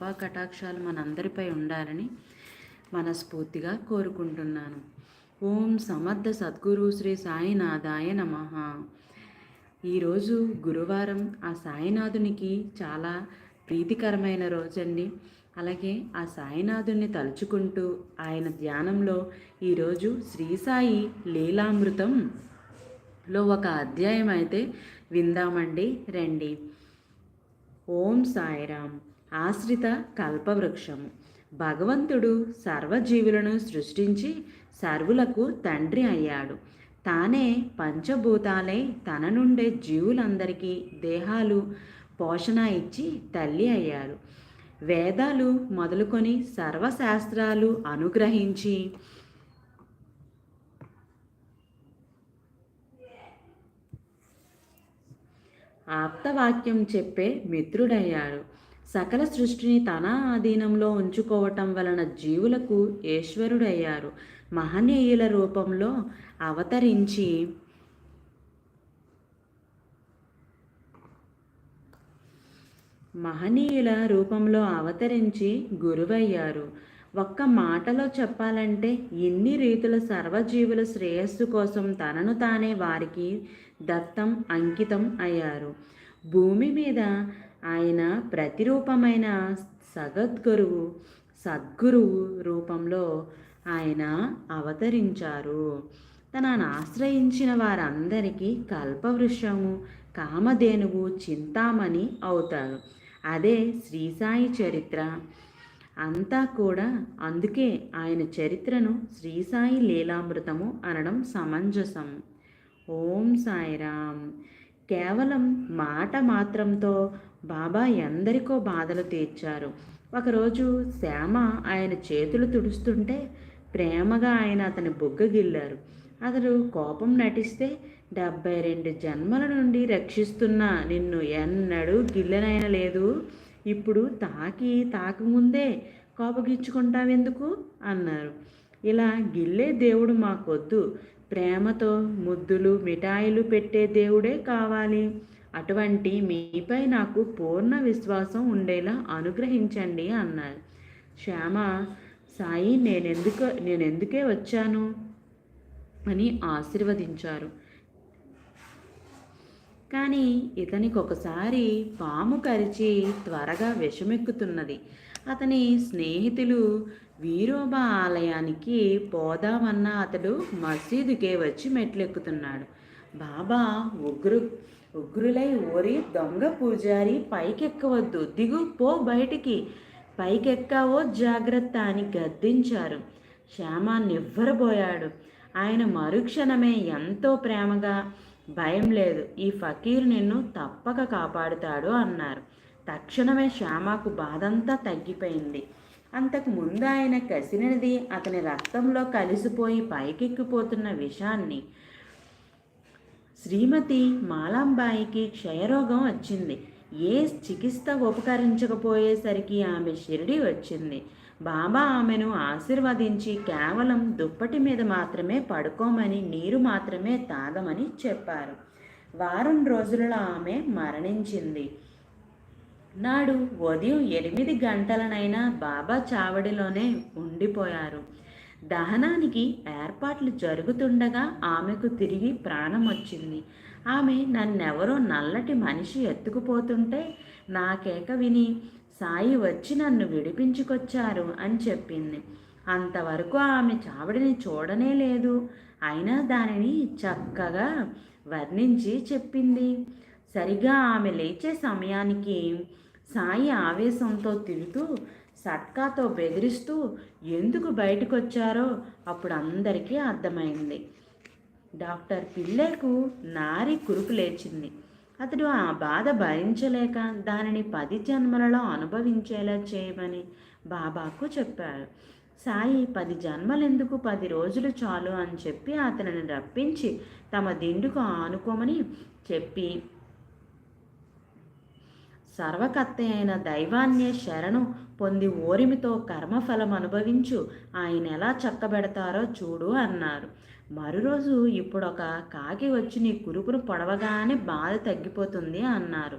కృపా కటాక్షాలు మనందరిపై ఉండాలని మనస్ఫూర్తిగా కోరుకుంటున్నాను. ఓం సమర్థ సద్గురు శ్రీ సాయినాథాయ నమ. ఈరోజు గురువారం ఆ సాయినాథునికి చాలా ప్రీతికరమైన రోజండి. అలాగే ఆ సాయినాథుని తలుచుకుంటూ ఆయన ధ్యానంలో ఈరోజు శ్రీ సాయి లీలామృతం లో ఒక అధ్యాయం అయితే విందామండి రండి. ఓం సాయిరామ్. ఆశ్రిత కల్పవృక్షము. భగవంతుడు సర్వజీవులను సృష్టించి సర్వులకు తండ్రి అయ్యాడు. తానే పంచభూతాలే తన నుండే జీవులందరికీ దేహాలు పోషణ ఇచ్చి తల్లి అయ్యారు వేదాలు మొదలుకొని సర్వశాస్త్రాలు అనుగ్రహించి ఆప్తవాక్యం చెప్పే మిత్రుడయ్యాడు. సకల సృష్టిని తన ఆధీనంలో ఉంచుకోవటం వలన జీవులకు ఈశ్వరుడయ్యారు. మహనీయుల రూపంలో అవతరించి మహనీయుల రూపంలో అవతరించి గురువయ్యారు. ఒక్క మాటలో చెప్పాలంటే ఇన్ని రీతుల సర్వజీవుల శ్రేయస్సు కోసం తనను తానే వారికి దత్తం అంకితం అయ్యారు. భూమి మీద ఆయన ప్రతిరూపమైన సగద్గురువు సద్గురువు రూపంలో ఆయన అవతరించారు. తనను ఆశ్రయించిన వారందరికీ కల్పవృక్షము కామధేనువు చింతామణి అవుతారు. అదే శ్రీసాయి చరిత్ర. అంతా కూడా అందుకే ఆయన చరిత్రను శ్రీసాయి లీలామృతము అనడం సమంజసం. ఓం సాయిరామ్. కేవలం మాట మాత్రంతో బాబా ఎందరికో బాధలు తీర్చారు. ఒకరోజు శ్యామ ఆయన చేతులు తుడుస్తుంటే ప్రేమగా ఆయన అతని బొగ్గ గిల్లారు. అతడు కోపం నటిస్తే డెబ్బై రెండు జన్మల నుండి రక్షిస్తున్న నిన్ను ఎన్నడూ గిల్లనైన లేదు. ఇప్పుడు తాకి తాకముందే కోపగించుకుంటావెందుకు అన్నారు. ఇలా గిల్లే దేవుడు మాకొద్దు. ప్రేమతో ముద్దులు మిఠాయిలు పెట్టే దేవుడే కావాలి. అటువంటి మీపై నాకు పూర్ణ విశ్వాసం ఉండేలా అనుగ్రహించండి అన్నారు శ్యామ సాయి నేనెందుకు నేనెందుకే వచ్చాను? అని ఆశీర్వదించారు. కానీ ఇతనికి ఒకసారి పాము కరిచి త్వరగా విషమెక్కుతున్నది. అతని స్నేహితులు వీరోబా ఆలయానికి పోదామన్న అతడు మసీదుకే వచ్చి మెట్లెక్కుతున్నాడు. బాబా ఉగ్రు ఉగ్రులై ఓరి దొంగ పూజారి పైకెక్కవద్దు. దిగు పో బయటికి. పైకెక్కావో జాగ్రత్త అని గద్దించారు. శ్యామ నివ్వరబోయాడు ఆయన మరుక్షణమే ఎంతో ప్రేమగా భయం లేదు. ఈ ఫకీర్ నిన్ను తప్పక కాపాడుతాడు అన్నారు. తక్షణమే శ్యామకు బాధంతా తగ్గిపోయింది. అంతకు ముందు ఆయన కసినది అతని రక్తంలో కలిసిపోయి పైకెక్కిపోతున్న విషాన్ని శ్రీమతి మాలాంబాయికి క్షయరోగం వచ్చింది. ఏ చికిత్స ఉపకరించకపోయేసరికి ఆమె షిరిడి వచ్చింది. బాబా ఆమెను ఆశీర్వదించి కేవలం దుప్పటి మీద మాత్రమే పడుకోమని నీరు మాత్రమే తాగమని చెప్పారు. వారం రోజులలో ఆమె మరణించింది. నాడు ఉదయం ఎనిమిది గంటలనైనా బాబా చావడిలోనే ఉండిపోయారు. దహనానికి ఏర్పాట్లు జరుగుతుండగా ఆమెకు తిరిగి ప్రాణం వచ్చింది ఆమె నన్నెవరో నల్లటి మనిషి ఎత్తుకుపోతుంటే నా కేక విని సాయి వచ్చి నన్ను విడిపించుకొచ్చారు అని చెప్పింది. అంతవరకు ఆమె చావడిని చూడనే లేదు. అయినా దానిని చక్కగా వర్ణించి చెప్పింది. సరిగా ఆమె లేచే సమయానికి సాయి ఆవేశంతో తిరుగుతూ సట్కాతో బెదిరిస్తూ ఎందుకు బయటకు వచ్చారో అప్పుడు అందరికీ అర్థమైంది. డాక్టర్ పిల్లేకు నారి కురుపు లేచింది. అతడు ఆ బాధ భరించలేక దానిని పది జన్మలలో అనుభవించేలా చేయమని బాబాకు చెప్పాడు. సాయి పది జన్మలెందుకు? పది రోజులు చాలు అని చెప్పి అతనిని రప్పించి తమ దిండుకు ఆనుకోమని చెప్పి సర్వకర్త అయిన దైవాన్నే శరణు పొంది ఓరిమితో కర్మఫలం అనుభవించు. ఆయన ఎలా చక్కబెడతారో చూడు అన్నారు. మరురోజు ఇప్పుడు ఒక కాకి వచ్చి నీ కురుపును పొడవగానే బాధ తగ్గిపోతుంది అన్నారు.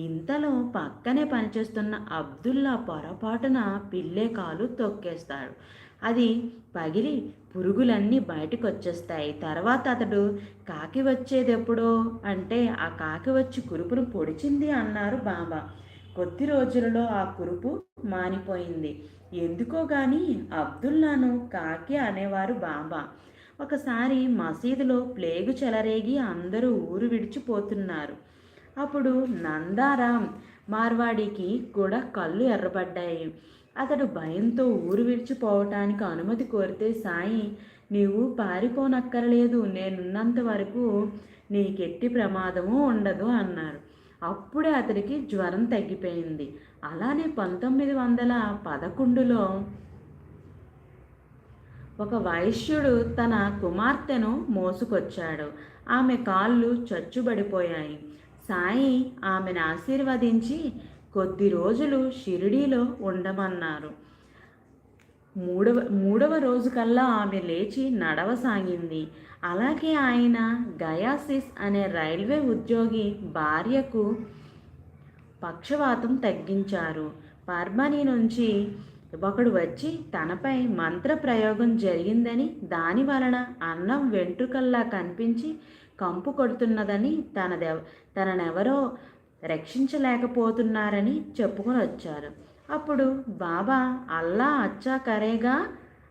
ఇంతలో పక్కనే పనిచేస్తున్న అబ్దుల్లా పొరపాటున పిల్లే కాలు తొక్కేస్తాడు. అది పగిలి పురుగులన్నీ బయటకు వచ్చేస్తాయి తర్వాత అతడు కాకి వచ్చేది ఎప్పుడో అంటే ఆ కాకి వచ్చి కురుపును పొడిచింది అన్నారు బాబా. కొద్ది రోజులలో ఆ కురుపు మానిపోయింది. ఎందుకో గాని అబ్దుల్లాను కాకి అనేవారు బాబా. ఒకసారి మసీదులో ప్లేగు చెలరేగి అందరూ ఊరు విడిచిపోతున్నారు అప్పుడు నందారాం మార్వాడికి కూడా కళ్ళు ఎర్రబడ్డాయి. అతడు భయంతో ఊరు విడిచిపోవటానికి అనుమతి కోరితే సాయి నీవు పారిపోనక్కర్లేదు. నేనున్నంత వరకు నీకెట్టి ప్రమాదము ఉండదు అన్నారు అప్పుడే అతడికి జ్వరం తగ్గిపోయింది. అలానే పంతొమ్మిది వందల పదకొండులో ఒక వైశ్యుడు తన కుమార్తెను మోసుకొచ్చాడు. ఆమె కాళ్ళు చచ్చుబడిపోయాయి. సాయి ఆమెను ఆశీర్వదించి కొద్ది రోజులు షిరిడీలో ఉండమన్నారు. మూడవ మూడవ రోజు కల్లా ఆమె లేచి నడవసాగింది. అలాగే ఆయన గయాసిస్ అనే రైల్వే ఉద్యోగి భార్యకు పక్షవాతం తగ్గించారు. పర్మనీ నుంచి ఒకడు వచ్చి తనపై మంత్ర ప్రయోగం జరిగిందని దాని వలన అన్నం వెంట్రుకల్లా కనిపించి కంపు కొడుతున్నదని తనదెవ తననెవరో రక్షించలేకపోతున్నారని చెప్పుకొని వచ్చారు. అప్పుడు బాబా అల్లా అచ్చా కరేగా?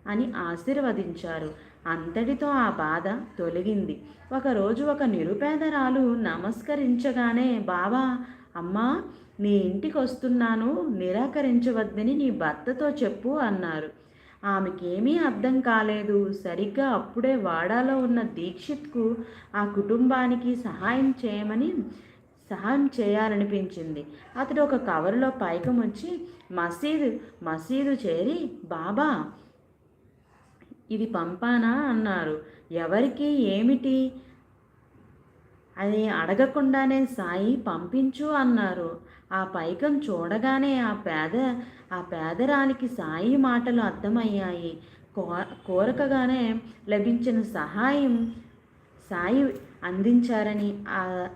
అని ఆశీర్వదించారు. అంతటితో ఆ బాధ తొలగింది. ఒకరోజు ఒక నిరుపేదరాలు నమస్కరించగానే బాబా అమ్మా నీ ఇంటికి వస్తున్నాను నిరాకరించవద్దని నీ భర్తతో చెప్పు అన్నారు. ఆమెకేమీ అర్థం కాలేదు. సరిగ్గా అప్పుడే వాడాలో ఉన్న దీక్షిత్కు ఆ కుటుంబానికి సహాయం చేయమని సహాయం చేయాలనిపించింది. అతడు ఒక కవరులో పైకం వచ్చి మసీదు మసీదు చేరి బాబా ఇది పంపానా? అన్నారు. ఎవరికి? ఏమిటి? అది అడగకుండానే సాయి పంపించు అన్నారు. ఆ పైకం చూడగానే ఆ పేద ఆ పేదరానికి సాయి మాటలు అర్థమయ్యాయి. కో కోరకగానే లభించిన సహాయం సాయి అందించారని ఆ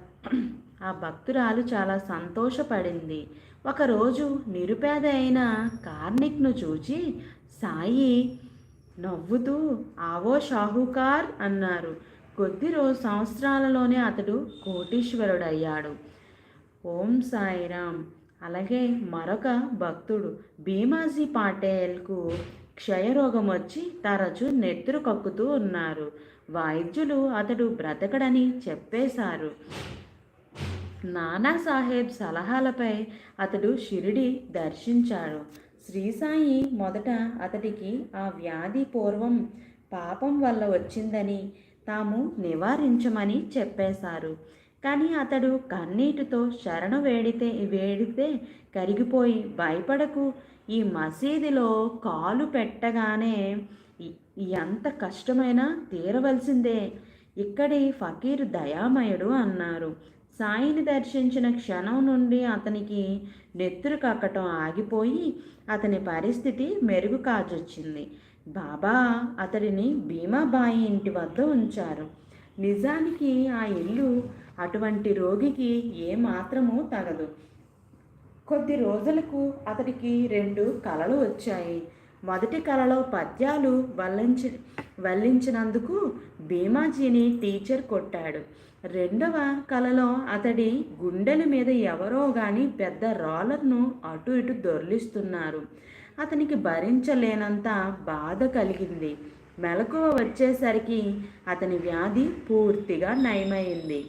ఆ భక్తురాలు చాలా సంతోషపడింది. ఒకరోజు నిరుపేద అయిన కార్నిక్ను చూచి సాయి నవ్వుతూ ఆవో షాహుకార్ అన్నారు. కొద్ది రోజు సంవత్సరాలలోనే అతడు కోటీశ్వరుడయ్యాడు. ఓం సాయిరామ్. అలాగే మరొక భక్తుడు భీమాజీ పాటేల్కు క్షయరోగం వచ్చి తరచు నెత్తురు కక్కుతూ ఉన్నారు. వైద్యులు అతడు బ్రతకడని చెప్పేశారు. నానాసాహెబ్ సలహాలపై అతడు షిరిడి దర్శించాడు. శ్రీసాయి మొదట అతడికి ఆ వ్యాధి పూర్వం పాపం వల్ల వచ్చిందని తాము నివారించమని చెప్పేశారు. కానీ అతడు కన్నీటితో శరణు వేడితే వేడితే కరిగిపోయి భయపడకు. ఈ మసీదులో కాలు పెట్టగానే ఎంత కష్టమైనా తీరవలసిందే. ఇక్కడి ఫకీర్ దయామయుడు అన్నారు. సాయిని దర్శించిన క్షణం నుండి అతనికి నెత్తురు కక్కటం ఆగిపోయి అతని పరిస్థితి మెరుగు కాజొచ్చింది. బాబా అతడిని భీమాబాయి ఇంటి వద్ద ఉంచారు. నిజానికి ఆ ఇల్లు అటువంటి రోగికి ఏమాత్రమూ తగదు. కొద్ది రోజులకు అతడికి రెండు కళలు వచ్చాయి. మొదటి కలలో పద్యాలు వల్లించి వల్లించినందుకు భీమాజీని టీచర్ కొట్టాడు. రెండవ కలలో అతడి గుండెల మీద ఎవరో గాని పెద్ద రాలర్ను అటు ఇటు దొర్లిస్తున్నారు. అతనికి భరించలేనంత బాధ కలిగింది. మెలకువ వచ్చేసరికి అతని వ్యాధి పూర్తిగా నయమైంది.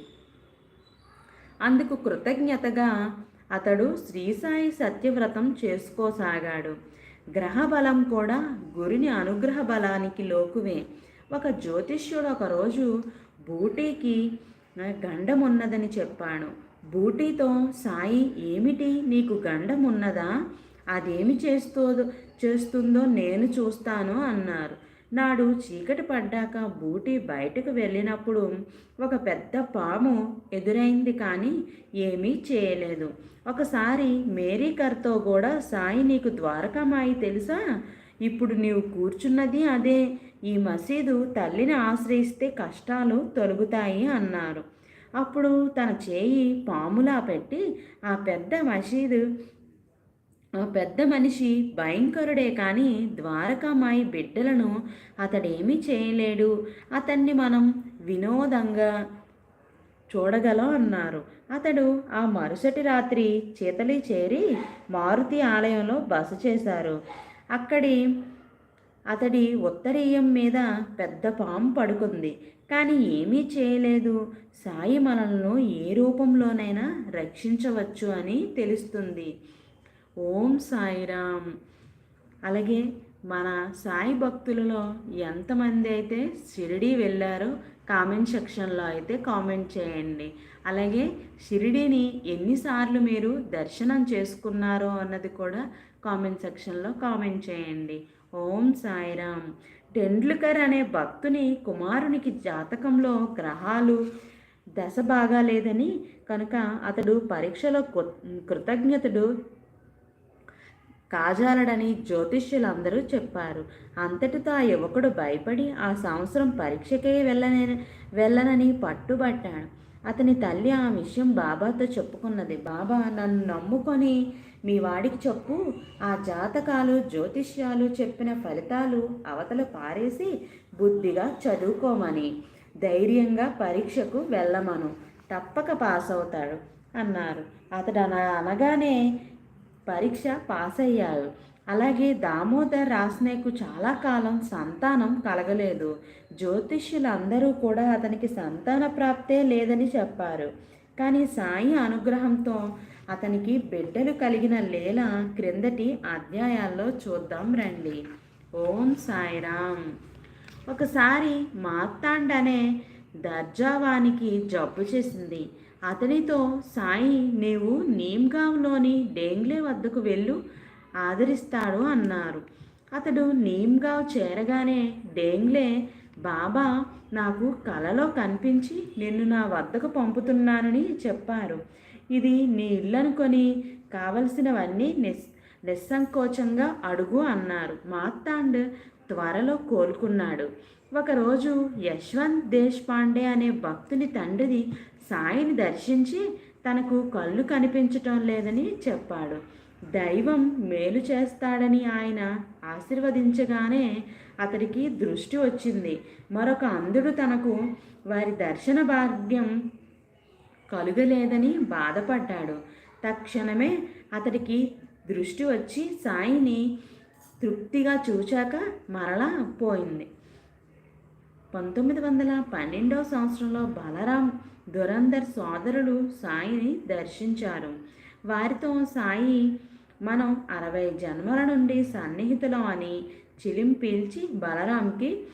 అందుకు కృతజ్ఞతగా అతడు శ్రీసాయి సత్యవ్రతం చేసుకోసాగాడు. గ్రహబలం కూడా గురిని అనుగ్రహ బలానికి లోకువే. ఒక జ్యోతిష్యుడు ఒకరోజు బూటీకి గండం ఉన్నదని చెప్పాను బూటీతో సాయి ఏమిటి? నీకు గండం ఉన్నదా? అదేమి చేస్తో చేస్తుందో నేను చూస్తాను అన్నారు. నాడు చీకటి పడ్డాక బూటి బయటకు వెళ్ళినప్పుడు ఒక పెద్ద పాము ఎదురైంది కానీ ఏమీ చేయలేదు. ఒకసారి మేరీకర్తో కూడా సాయి నీకు ద్వారకామాయి తెలుసా? ఇప్పుడు నీవు కూర్చున్నది అదే. ఈ మసీదు తల్లిని ఆశ్రయిస్తే కష్టాలు తొలగుతాయి అన్నారు. అప్పుడు తన చేయి పాములా పెట్టి ఆ పెద్ద మసీదు ఆ పెద్ద మనిషి భయంకరుడే కానీ ద్వారకామాయి బిడ్డలను అతడేమీ చేయలేడు. అతన్ని మనం వినోదంగా చూడగలం అన్నారు. అతడు ఆ మరుసటి రాత్రి చీతలి చేరి మారుతి ఆలయంలో బస చేశారు. అక్కడి అతడి ఉత్తరీయం మీద పెద్ద పాము పడుకుంది. కానీ ఏమీ చేయలేదు. సాయి మనల్ని ఏ రూపంలోనైనా రక్షించవచ్చు అని తెలుస్తుంది. ఓం సాయిరామ్. అలాగే మన సాయి భక్తులలో ఎంతమంది అయితే షిరిడి వెళ్ళారో కామెంట్ సెక్షన్లో అయితే కామెంట్ చేయండి. అలాగే షిరిడీని ఎన్నిసార్లు మీరు దర్శనం చేసుకున్నారో అన్నది కూడా కామెంట్ సెక్షన్లో కామెంట్ చేయండి. ఓం సాయిరామ్. టెండ్లుకర్ అనే భక్తుని కుమారునికి జాతకంలో గ్రహాలు దశ బాగాలేదని కనుక అతడు పరీక్షలో కృతజ్ఞతడు కాజాలడని జ్యోతిష్యులందరూ చెప్పారు. అంతటితో ఆ యువకుడు భయపడి ఆ సంవత్సరం పరీక్షకే వెళ్ళనే వెళ్ళనని పట్టుబట్టాడు. అతని తల్లి ఆ విషయం బాబాతో చెప్పుకున్నది. బాబా నన్ను నమ్ముకొని మీ వాడికి చెప్పు. ఆ జాతకాలు జ్యోతిష్యాలు చెప్పిన ఫలితాలు అవతల పారేసి బుద్ధిగా చదువుకోమని ధైర్యంగా పరీక్షకు వెళ్ళమను. తప్పక పాస్ అవుతాడు అన్నారు. అతడు అన అనగానే పరీక్ష పాస్ అయ్యారు అలాగే దామోదర్ రాస్నేకు చాలా కాలం సంతానం కలగలేదు. జ్యోతిష్యులందరూ కూడా అతనికి సంతాన ప్రాప్తే లేదని చెప్పారు. కానీ సాయి అనుగ్రహంతో అతనికి బిడ్డలు కలిగిన లీల క్రిందటి అధ్యాయాల్లో చూద్దాం రండి. ఓం సాయిరామ్. ఒకసారి మార్తాండ్ అనే దర్జావానికి జబ్బు చేసింది. అతనితో సాయి నీవు నీమ్గావ్లోని డేంగ్లే వద్దకు వెళ్ళు ఆదరిస్తాడు అన్నారు. అతడు నీమ్గావ్ చేరగానే డేంగ్లే బాబా నాకు కలలో కనిపించి నిన్ను నా వద్దకు పంపుతున్నానని చెప్పారు. ఇది నీ ఇల్లనుకొని కావలసినవన్నీ నిస్ నిస్సంకోచంగా అడుగు అన్నారు. మార్తాండ్ త్వరలో కోలుకున్నాడు. ఒకరోజు యశ్వంత్ దేశ్పాండే అనే భక్తుని తండ్రిది సాయిని దర్శించి తనకు కళ్ళు కనిపించటం లేదని చెప్పాడు. దైవం మేలు చేస్తాడని ఆయన ఆశీర్వదించగానే అతడికి దృష్టి వచ్చింది. మరొక అంధుడు తనకు వారి దర్శన భాగ్యం కలుగలేదని బాధపడ్డాడు. తక్షణమే అతడికి దృష్టి వచ్చి సాయిని తృప్తిగా చూచాక మరలా పోయింది. పంతొమ్మిది వందల పన్నెండవ సంవత్సరంలో బలరాం దురందర్ సోదరులు సాయిని దర్శించారు. వారితో సాయి మనం అరవై జన్మల నుండి సన్నిహితులం అని చిలిం పీల్చి బలరాంకి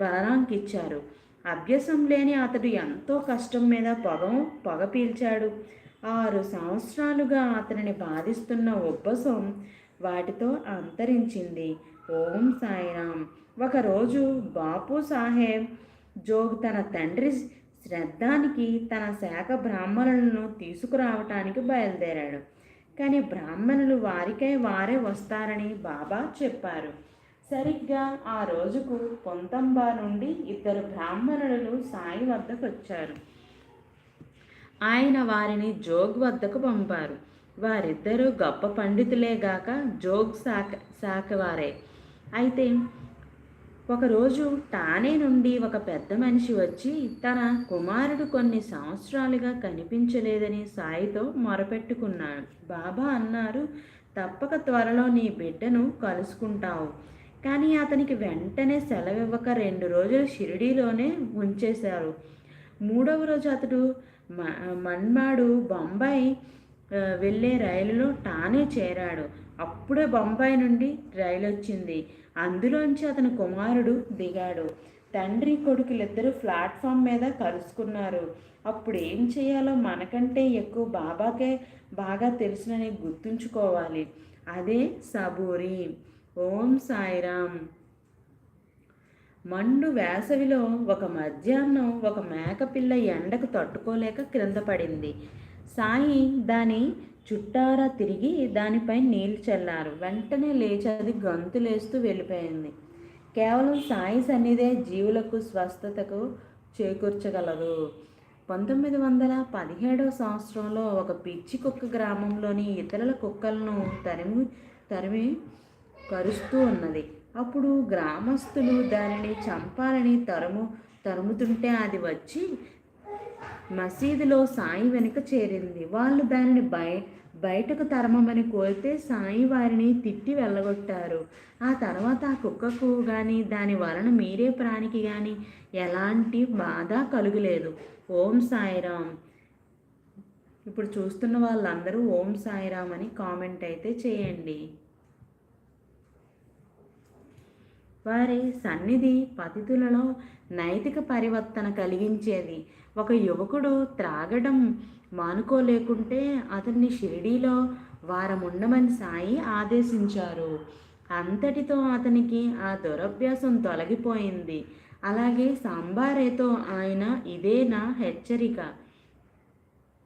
బలరాంకిచ్చారు. అభ్యసం లేని అతడు ఎంతో కష్టం మీద పొగ పొగ పీల్చాడు. ఆరు సంవత్సరాలుగా అతనిని బాధిస్తున్న ఉబ్బసం వాటితో అంతరించింది. ఓం సాయిరామ్. ఒకరోజు బాపు సాహెబ్ జోగ్ తన తండ్రి శ్రద్ధానికి తన శాఖ బ్రాహ్మణులను తీసుకురావటానికి బయలుదేరాడు. కానీ బ్రాహ్మణులు వారికై వారే వస్తారని బాబా చెప్పారు. సరిగ్గా ఆ రోజుకు పొంతంబా నుండి ఇద్దరు బ్రాహ్మణులు సాయి వద్దకు వచ్చారు. ఆయన వారిని జోగ్ వద్దకు పంపారు. వారిద్దరూ గొప్ప పండితులేగాక జోగ్ శాఖ శాఖ వారే. అయితే ఒకరోజు టానే నుండి ఒక పెద్ద మనిషి వచ్చి తన కుమారుడు కొన్ని సంవత్సరాలుగా కనిపించలేదని సాయితో మొరపెట్టుకున్నాడు. బాబా అన్నారు తప్పక త్వరలో నీ బిడ్డను కలుసుకుంటావు. కానీ అతనికి వెంటనే సెలవివ్వక రెండు రోజులు షిరిడీలోనే ఉంచేశారు. మూడవ రోజు అతడు మన్మాడు బొంబాయి వెళ్ళే రైలులో టానే చేరాడు. అప్పుడే బొంబాయి నుండి రైలు వచ్చింది అందులోంచి అతని కుమారుడు దిగాడు. తండ్రి కొడుకులిద్దరూ ప్లాట్ఫామ్ మీద కలుసుకున్నారు అప్పుడు ఏం చేయాలో మనకంటే ఎక్కువ బాబాకే బాగా తెలుసునని గుర్తుంచుకోవాలి. అదే సబూరి. ఓం సాయిరామ్ మండు వేసవిలో ఒక మధ్యాహ్నం ఒక మేకపిల్ల ఎండకు తట్టుకోలేక క్రింద పడింది. సాయి దాని చుట్టారా తిరిగి దానిపై నీళ్ళు చల్లారు. వెంటనే లేచి అది గంతులేస్తూ వెళ్ళిపోయింది. కేవలం సాయి సన్నిధే జీవులకు స్వస్థతకు చేకూర్చగలదు. పంతొమ్మిది వందల పదిహేడవ సంవత్సరంలో ఒక పిచ్చి కుక్క గ్రామంలోని ఇతరుల కుక్కలను తరిమి తరిమి కరుస్తూ ఉన్నది. అప్పుడు గ్రామస్తులు దానిని చంపాలని తరుము తరుముతుంటే అది వచ్చి మసీదులో సాయి వెనుక చేరింది. వాళ్ళు దానిని బయ బయటకు తరమమని కోరితే సాయి వారిని తిట్టి వెళ్ళగొట్టారు. ఆ తర్వాత ఆ కుక్కకు కానీ దాని వలన మీరే ప్రాణికి కానీ ఎలాంటి బాధ కలుగులేదు. ఓం సాయిరామ్. ఇప్పుడు చూస్తున్న వాళ్ళందరూ ఓం సాయిరామ్ అని కామెంట్ అయితే చేయండి. వారి సన్నిధి పతితులలో నైతిక పరివర్తన కలిగించేది. ఒక యువకుడు త్రాగడం మానుకోలేకుంటే అతన్ని షిరిడీలో వారం ఉండమని సాయి ఆదేశించారు. అంతటితో అతనికి ఆ దురభ్యాసం తొలగిపోయింది. అలాగే సాంబారేతో ఆయన ఇదే నా హెచ్చరిక.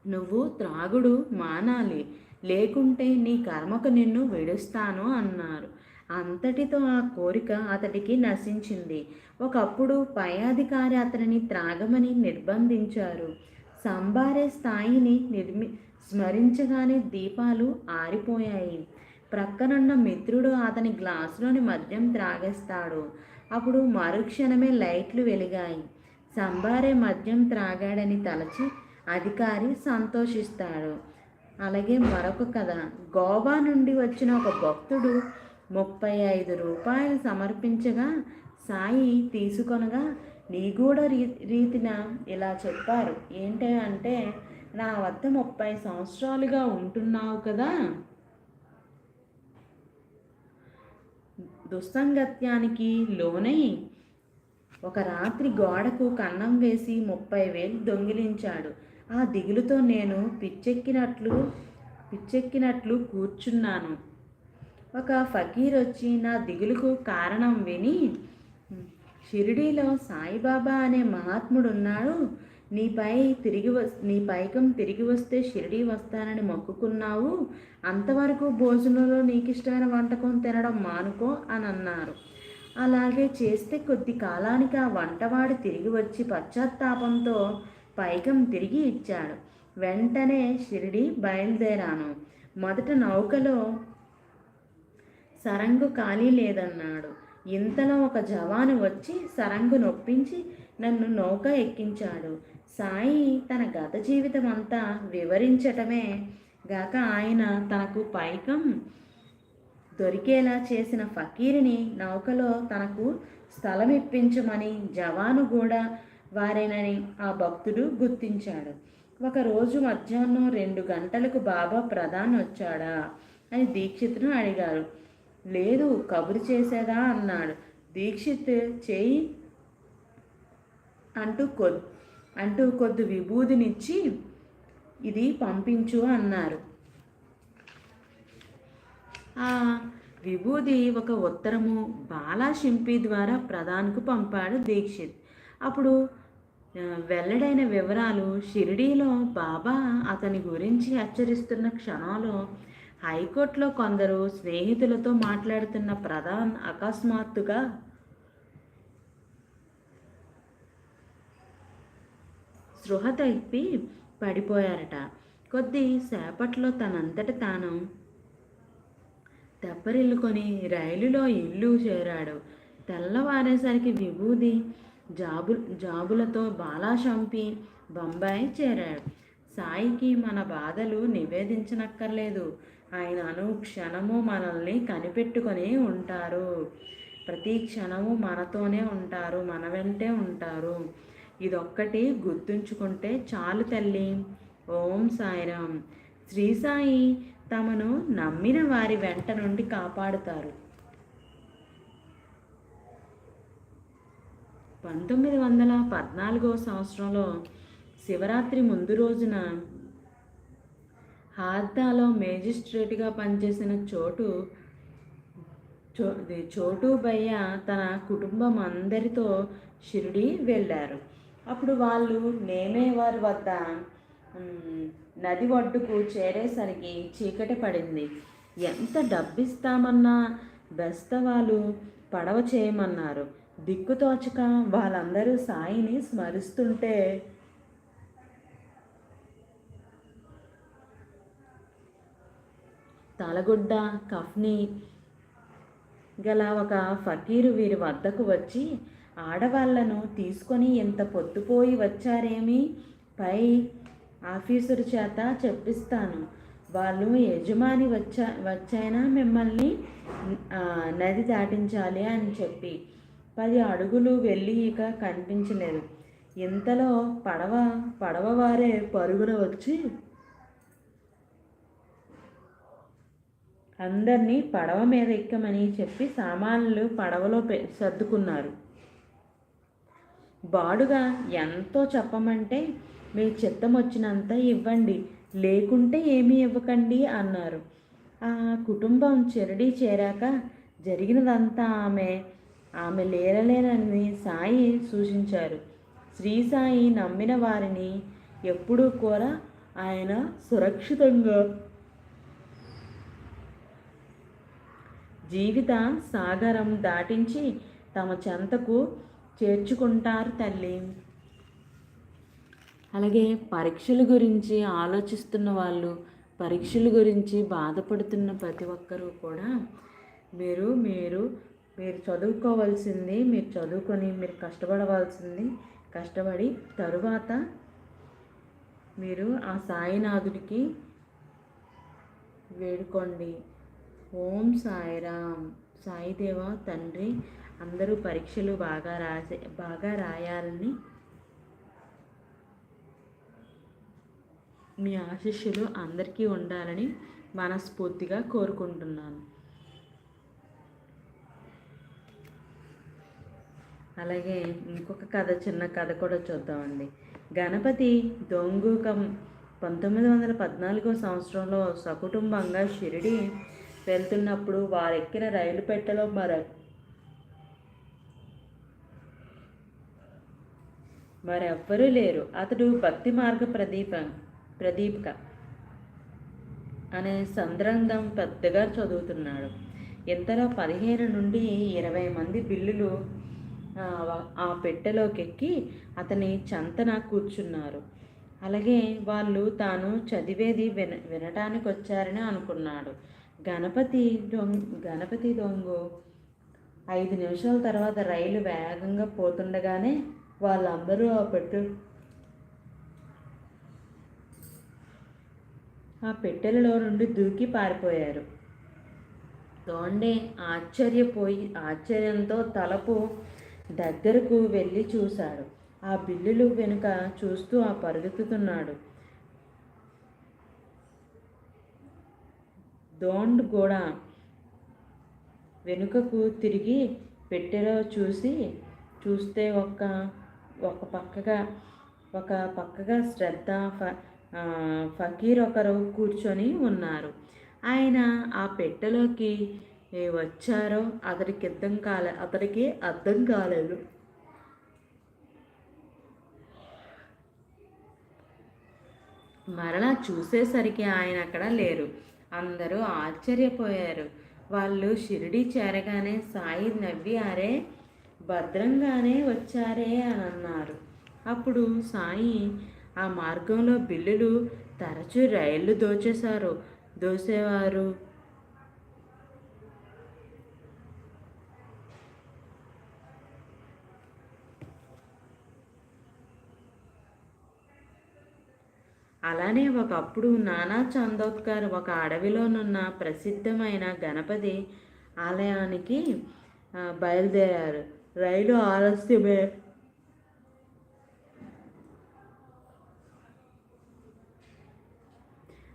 నువ్వు త్రాగుడు మానాలి. లేకుంటే నీ కర్మకు నిన్ను విడుస్తాను అన్నారు. అంతటితో ఆ కోరిక అతడికి నశించింది. ఒకప్పుడు పై అధికారి అతనిని త్రాగమని నిర్బంధించారు. సంబారే స్థాయిని నిర్మి స్మరించగానే దీపాలు ఆరిపోయాయి. ప్రక్కనున్న మిత్రుడు అతని గ్లాసులోని మద్యం త్రాగేస్తాడు. అప్పుడు మరుక్షణమే లైట్లు వెలిగాయి. సంబారే మద్యం త్రాగాడని తలచి అధికారి సంతోషిస్తాడు. అలాగే మరొక కథ. గోవా నుండి వచ్చిన ఒక భక్తుడు ముప్పై ఐదు రూపాయలు సమర్పించగా సాయి తీసుకొనగా నీ కూడా రీ రీతిన ఇలా చెప్పారు. ఏంటి అంటే నా వద్ద ముప్పై సంవత్సరాలుగా ఉంటున్నావు కదా. దుస్సంగత్యానికి లోనై ఒక రాత్రి గోడకు కన్నం వేసి ముప్పై వేలు దొంగిలించాడు. ఆ దిగులుతో నేను పిచ్చెక్కినట్లు పిచ్చెక్కినట్లు కూర్చున్నాను. ఒక ఫకీర్ వచ్చి నా దిగులుకు కారణం విని షిరిడీలో సాయిబాబా అనే మహాత్ముడు ఉన్నాడు నీపై తిరిగి నీ పైకం తిరిగి వస్తే షిరిడీ వస్తానని మొక్కుకున్నావు. అంతవరకు భోజనంలో నీకు ఇష్టమైన వంటకం తినడం మానుకో అని అన్నారు. అలాగే చేస్తే కొద్ది కాలానికి ఆ వంటవాడు తిరిగి వచ్చి పశ్చాత్తాపంతో పైకం తిరిగి ఇచ్చాడు. వెంటనే షిరిడి బయలుదేరాను. మొదట నౌకలో సరంగు ఖాళీ లేదన్నాడు. ఇంతలో ఒక జవాను వచ్చి సరంగు నొప్పించి నన్ను నౌక ఎక్కించాడు. సాయి తన గత జీవితం అంతా వివరించటమే గాక ఆయన తనకు పైకం దొరికేలా చేసిన ఫకీరిని నౌకలో తనకు స్థలం ఇప్పించమని జవాను కూడా వారేనని ఆ భక్తుడు గుర్తించాడు. ఒకరోజు మధ్యాహ్నం రెండు గంటలకు బాబా ప్రధాన్ వచ్చాడా అని దీక్షితును అడిగారు. లేదు కబురు చేసేదా? అన్నాడు. దీక్షిత్ చేయి అంటూ కొద్ అంటూ కొద్ది విభూదినిచ్చి ఇది పంపించు అన్నారు. ఆ విభూది ఒక ఉత్తరము బాలా షింపి ద్వారా ప్రధాన్కు పంపాడు దీక్షిత్. అప్పుడు వెల్లడైన వివరాలు షిరిడీలో బాబా అతని గురించి హెచ్చరిస్తున్న క్షణంలో హైకోర్టులో కొందరు స్నేహితులతో మాట్లాడుతున్న ప్రధాన్ అకస్మాత్తుగా స్పృహ తప్పి పడిపోయారట. కొద్ది సేపట్లో తనంతట తాను తెప్పరిల్లుకొని రైలులో ఇల్లు చేరాడు. తెల్లవారేసరికి విభూది జాబు జాబులతో బాలా చంపి బొంబాయి చేరాడు. సాయికి మన బాధలు నివేదించనక్కర్లేదు. ఆయన అనుక్షణము మనల్ని కనిపెట్టుకొని ఉంటారు. ప్రతి క్షణము మనతోనే ఉంటారు మన వెంటే ఉంటారు. ఇదొక్కటి గుర్తుంచుకుంటే చాలు తల్లి. ఓం సాయిరామ్. శ్రీ సాయి తమను నమ్మిన వారి వెంట నుండి కాపాడుతారు. పంతొమ్మిది వందల పద్నాలుగో సంవత్సరంలో శివరాత్రి ముందు రోజున హార్దాలో మేజిస్ట్రేట్గా పనిచేసిన చోటు చో చోటు భయ్య తన కుటుంబం అందరితో షిరిడి వెళ్ళారు. అప్పుడు వాళ్ళు నేమేవారి వద్ద నది ఒడ్డుకు చేరేసరికి చీకటి పడింది. ఎంత డబ్బిస్తామన్నా బెస్తవాళ్ళు పడవ చేయమన్నారు. దిక్కుతోచక వాళ్ళందరూ సాయిని స్మరిస్తుంటే తలగుడ్డ కఫ్ని గల ఒక ఫకీరు వీరి వద్దకు వచ్చి ఆడవాళ్ళను తీసుకొని ఇంత పొత్తుపోయి వచ్చారేమి? పై ఆఫీసరు చేత చెప్పిస్తాను. వాళ్ళు యజమాని వచ్చా వచ్చైనా మిమ్మల్ని నది దాటించాలి అని చెప్పి. పది అడుగులు వెళ్ళి ఇక కనిపించలేదు. ఇంతలో పడవ పడవ వారే పరుగున వచ్చి అందరినీ పడవ మీద ఎక్కమని చెప్పి సామాన్లు పడవలో సర్దుకున్నారు. బాడుగా ఎంతో చెప్పమంటే మీ చిత్తం వచ్చినంత ఇవ్వండి లేకుంటే ఏమీ ఇవ్వకండి అన్నారు. ఆ కుటుంబం చెరడి చేరాక జరిగినదంతా ఆమె ఆమె లేరలేనని సాయి సూచించారు. శ్రీ సాయి నమ్మిన వారిని ఎప్పుడూ కూడా ఆయన సురక్షితంగా జీవిత సాగరం దాటించి తమ చెంతకు చేర్చుకుంటారు తల్లి. అలాగే పరీక్షల గురించి ఆలోచిస్తున్న వాళ్ళు పరీక్షల గురించి బాధపడుతున్న ప్రతి ఒక్కరూ కూడా మీరు మీరు మీరు చదువుకోవాల్సింది మీరు చదువుకొని మీరు కష్టపడవలసింది కష్టపడి తరువాత మీరు ఆ సాయినాథుడికి వేడుకోండి. ఓం సాయిరామ్. సాయిదేవ తండ్రి అందరూ పరీక్షలు బాగా రాసే బాగా రాయాలని మీ ఆశీస్సులు అందరికీ ఉండాలని మనస్ఫూర్తిగా కోరుకుంటున్నాను. అలాగే ఇంకొక కథ చిన్న కథ కూడా చూద్దామండి. గణపతి దొంగుకం పంతొమ్మిది వందల పద్నాలుగో సంవత్సరంలో సకుటుంబంగా షిరిడి వెళ్తున్నప్పుడు వారెక్కిన రైలు పెట్టెలో మర మరెవ్వరూ లేరు. అతడు భక్తి మార్గ ప్రదీప ప్రదీపిక అనే సంద్రంగం పెద్దగా చదువుతున్నాడు. ఇంతలో పదిహేను నుండి ఇరవై మంది బిల్లులు ఆ, ఆ పెట్టెలోకి ఎక్కి అతని చంతన కూర్చున్నారు. అలాగే వాళ్ళు తాను చదివేది విన వినటానికి వచ్చారని అనుకున్నాడు. గణపతి డొంగ్ గణపతి దొంగ ఐదు నిమిషాల తర్వాత రైలు వేగంగా పోతుండగానే వాళ్ళందరూ ఆ పెట్టు ఆ పెట్టెలలో నుండి దూకి పారిపోయారు. తోండే ఆశ్చర్యపోయి ఆశ్చర్యంతో తలపు దగ్గరకు వెళ్ళి చూశాడు. ఆ బిల్లులు వెనుక చూస్తూ ఆ పరుగెత్తుతున్నాడు. దోండ్ కూడా వెనుకకు తిరిగి పెట్టెలో చూసి చూస్తే ఒక ఒక పక్కగా ఒక పక్కగా శ్రద్ధ ఫ ఫకీర్ ఒకరు కూర్చొని ఉన్నారు. ఆయన ఆ పెట్టెలోకి వచ్చారో అతడికి అర్థం కాలే అతడికి అర్థం కాలేదు. మరలా చూసేసరికి ఆయన అక్కడ లేరు. అందరూ ఆశ్చర్యపోయారు. వాళ్ళు షిరిడి చేరగానే సాయి నవ్వి అరే భద్రంగానే వచ్చారే అని అన్నారు. అప్పుడు సాయి ఆ మార్గంలో బిల్లులు తరచూ రైళ్ళు దోచేశారు. దోసేవారు అలానే ఒకప్పుడు నానా చందోత్కర్ ఒక అడవిలోనున్న ప్రసిద్ధమైన గణపతి ఆలయానికి బయలుదేరారు. రైలు ఆలస్యమే.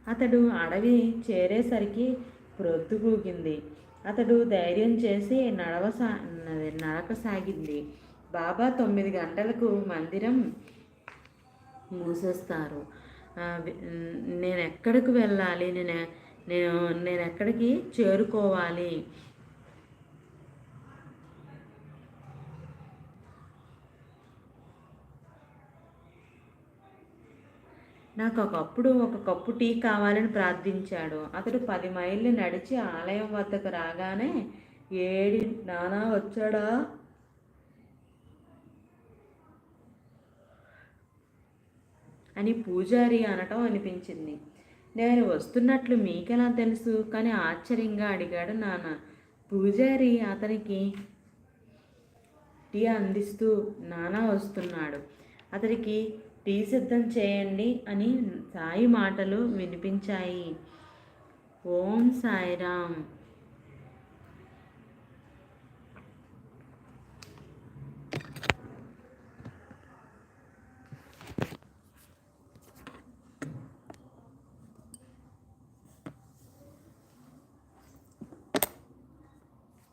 అతడు అడవి చేరేసరికి ప్రొద్దుకూగింది అతడు ధైర్యం చేసి నడవసా నడకసాగింది. బాబా తొమ్మిది గంటలకు మందిరం మూసేస్తారు. నేను ఎక్కడికి వెళ్ళాలి? నేను నేను నేను ఎక్కడికి చేరుకోవాలి? నాకు ఒకప్పుడు ఒక కప్పు టీ కావాలని ప్రార్థించాడు. అతడు పది మైళ్ళు నడిచి ఆలయం వద్దకు రాగానే ఏడి నానా వచ్చాడా? అని పూజారి అనటం అనిపించింది. నేను వస్తున్నట్లు మీకెలా తెలుసు? కానీ ఆశ్చర్యంగా అడిగాడు నాన్న. పూజారి అతనికి టీ అందిస్తూ నాన్న వస్తున్నాడు. అతనికి టీ సిద్ధం చేయండి అని సాయి మాటలు వినిపించాయి. ఓం సాయిరామ్.